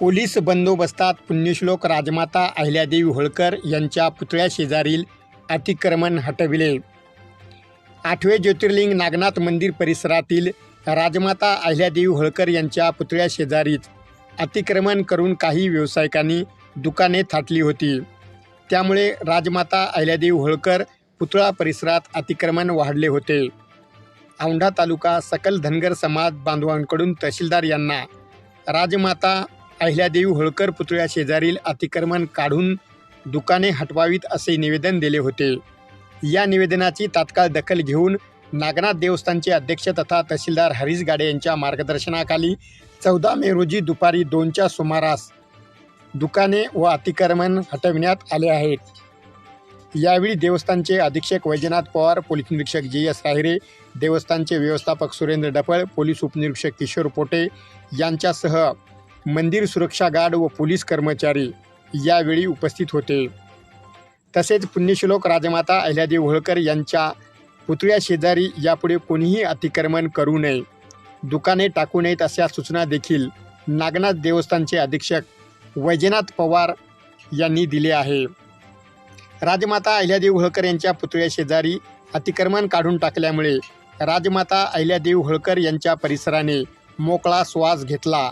Police बंदोबस्तात पुण्यश्लोक राजमाता अहिल्यादेवी होळकर यांच्या पुतळ्या शेजारील अतिक्रमण हटविले. आठवे ज्योतिर्लिंग नागनाथ मंदिर परिसरातील राजमाता अहिल्यादेवी होळकर यांच्या पुतळ्या शेजारीच अतिक्रमण करून काही व्यावसायिकांनी दुकाने थाटली होती. त्यामुळे राजमाता अहिल्यादेवी होळकर पुतळा परिसरात अतिक्रमण वाढले होते. औंढा तालुका सकल धनगर समाज बांधवांकडून तहसीलदार यांना राजमाता अहिल्यादेवी होळकर पुतळ्या शेजारील अतिक्रमण काढून दुकाने हटवावीत असे निवेदन दिले होते. या निवेदनाची तात्काळ दखल घेऊन नागनाथ देवस्थानचे अध्यक्ष तथा तहसीलदार हरीश गाडे यांच्या मार्गदर्शनाखाली चौदा मे रोजी दुपारी दोनच्या सुमारास दुकाने व अतिक्रमण हटविण्यात आले आहेत. यावेळी देवस्थानचे अधीक्षक वैजनाथ पवार पोलीस निरीक्षक जी एस राहिरे देवस्थानचे व्यवस्थापक सुरेंद्र डफळ पोलीस उपनिरीक्षक किशोर पोटे यांच्यासह मंदिर सुरक्षा गार्ड व पोलीस कर्मचारी यावेळी उपस्थित होते. तसेच पुण्यश्लोक राजमाता अहिल्यादेवी होळकर यांच्या पुतळ्या शेजारी यापुढे कोणीही अतिक्रमण करू नये. दुकाने टाकू नयेत अशा सूचना देखील नागनाथ देवस्थानचे अधीक्षक वैजनाथ पवार यांनी दिले आहे. राजमाता अहिल्यादेवी होळकर यांच्या पुतळ्या शेजारी अतिक्रमण काढून टाकल्यामुळे राजमाता अहिल्यादेवी होळकर यांच्या परिसराने मोकळा श्वास घेतला.